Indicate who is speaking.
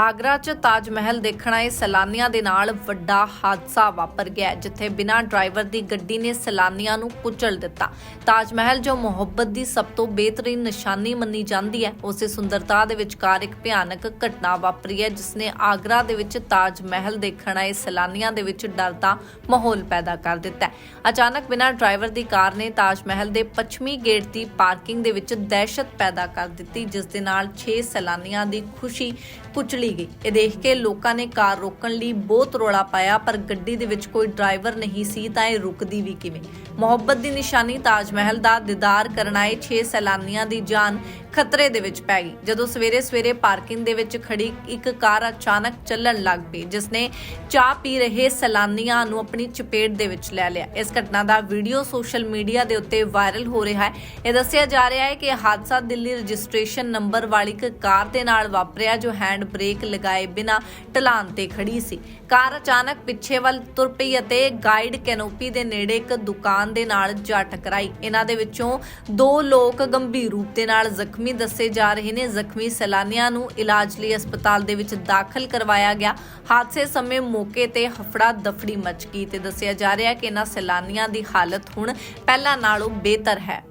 Speaker 1: ਆਗਰਾ 'ਚ ਤਾਜ ਮਹਿਲ ਦੇਖਣ ਆਏ ਸੈਲਾਨੀਆਂ ਦੇ ਨਾਲ ਵੱਡਾ ਹਾਦਸਾ ਵਾਪਰ ਗਿਆ ਜਿੱਥੇ ਬਿਨਾਂ ਡਰਾਈਵਰ ਦੀ ਗੱਡੀ ਨੇ ਸੈਲਾਨੀਆਂ ਨੂੰ ਕੁਚਲ ਦਿੱਤਾ। ਤਾਜ ਮਹਿਲ ਜੋ ਮੁਹੱਬਤ ਦੀ ਸਭ ਤੋਂ ਬਿਹਤਰੀਨ ਨਿਸ਼ਾਨੀ ਮੰਨੀ ਜਾਂਦੀ ਹੈ, ਉਸੇ ਸੁੰਦਰਤਾ ਦੇ ਵਿਚਕਾਰ ਇੱਕ ਭਿਆਨਕ ਘਟਨਾ ਵਾਪਰੀ ਹੈ ਜਿਸ ਨੇ ਆਗਰਾ ਦੇ ਵਿੱਚ ਤਾਜ ਮਹਿਲ ਦੇਖਣ ਆਏ ਸੈਲਾਨੀਆਂ ਦੇ ਵਿੱਚ ਡਰ ਦਾ ਮਾਹੌਲ ਪੈਦਾ ਕਰ ਦਿੱਤਾ ਅਚਾਨਕ ਬਿਨਾਂ ਡਰਾਈਵਰ ਦੀ ਕਾਰ ਨੇ ਤਾਜ ਮਹਿਲ ਦੇ ਪੱਛਮੀ ਗੇਟ ਦੀ ਪਾਰਕਿੰਗ ਦੇ ਵਿੱਚ ਦਹਿਸ਼ਤ ਪੈਦਾ ਕਰ ਦਿੱਤੀ, ਜਿਸ ਦੇ ਨਾਲ 6 ਸੈਲਾਨੀਆਂ ਦੀ ਖੁਸ਼ੀ ਕੁਚਲੀ ਗਈ। ਇਹ ਦੇਖ ਕੇ ਲੋਕਾਂ ਨੇ ਕਾਰ ਰੋਕਣ ਲਈ ਬਹੁਤ ਰੋਲਾ ਪਾਇਆ, ਪਰ ਗੱਡੀ ਦੇ ਵਿੱਚ ਕੋਈ ਡਰਾਈਵਰ ਨਹੀਂ ਸੀ ਤਾਂ ਇਹ ਰੁਕਦੀ ਵੀ ਕਿਵੇਂ? ਮੁਹੱਬਤ ਦੀ ਨਿਸ਼ਾਨੀ ਤਾਜ ਮਹਿਲ ਦਾ ਦੀਦਾਰ ਕਰਨ ਆਏ 6 ਸੈਲਾਨੀਆਂ ਦੀ ਜਾਨ ਖਤਰੇ ਦੇ ਵਿੱਚ ਪੈ ਗਈ। ਜਦੋਂ ਸਵੇਰੇ ਸਵੇਰੇ ਪਾਰਕਿੰਗ ਦੇ ਵਿੱਚ ਖੜੀ ਇੱਕ ਕਾਰ ਅਚਾਨਕ ਚੱਲਣ ਲੱਗ ਪਈ, ਜਿਸ ਨੇ ਚਾਹ ਪੀ ਰਹੇ ਸੈਲਾਨੀਆਂ ਨੂੰ ਆਪਣੀ ਚਪੇਟ ਦੇ ਵਿੱਚ ਲੈ ਲਿਆ। ਇਸ ਘਟਨਾ ਦਾ ਵੀਡੀਓ ਸੋਸ਼ਲ ਮੀਡੀਆ ਦੇ ਉੱਤੇ ਵਾਇਰਲ ਹੋ ਰਿਹਾ ਹੈ। ਇਹ ਦੱਸਿਆ ਜਾ ਰਿਹਾ ਹੈ ਕਿ ਹਾਦਸਾ ਦਿੱਲੀ ਰਜਿਸਟ੍ਰੇਸ਼ਨ ਨੰਬਰ ਵਾਲੀ ਇੱਕ ਕਾਰ ਦੇ ਨਾਲ ਵਾਪਰਿਆ, ਜੋ ਹੈਂਡ ਬ੍ਰੇਕ ਲਗਾਏ ਬਿਨਾਂ ਢਲਾਨ ਤੇ ਖੜੀ ਸੀ। ਕਾਰ ਅਚਾਨਕ ਪਿੱਛੇ ਵੱਲ ਤੁਰ ਪਈ ਅਤੇ ਗਾਈਡ ਕੈਨੋਪੀ ਦੇ ਨੇੜੇ ਇੱਕ ਦੁਕਾਨ ਦੇ ਨਾਲ ਜਾ ਟਕਰਾਈ। ਇਹਨਾਂ ਦੇ ਵਿੱਚੋਂ ਦੋ ਲੋਕ ਗੰਭੀਰ ਰੂਪ ਦੇ ਨਾਲ ਜ਼ਖਮੀ ਦੱਸੇ ਜਾ ਰਹੇ ਨੇ। ਜ਼ਖਮੀ ਸੈਲਾਨੀਆਂ ਨੂੰ ਇਲਾਜ ਲਈ ਹਸਪਤਾਲ ਦੇ ਵਿੱਚ ਦਾਖਲ ਕਰਵਾਇਆ ਗਿਆ। ਹਾਦਸੇ ਸਮੇਂ ਮੌਕੇ ਤੇ ਹਫੜਾ ਦਫੜੀ ਮਚ ਗਈ ਤੇ ਦੱਸਿਆ ਜਾ ਰਿਹਾ ਕਿ ਇਹਨਾਂ ਸੈਲਾਨੀਆਂ ਦੀ ਹਾਲਤ ਹੁਣ ਪਹਿਲਾਂ ਨਾਲੋਂ ਬਿਹਤਰ ਹੈ।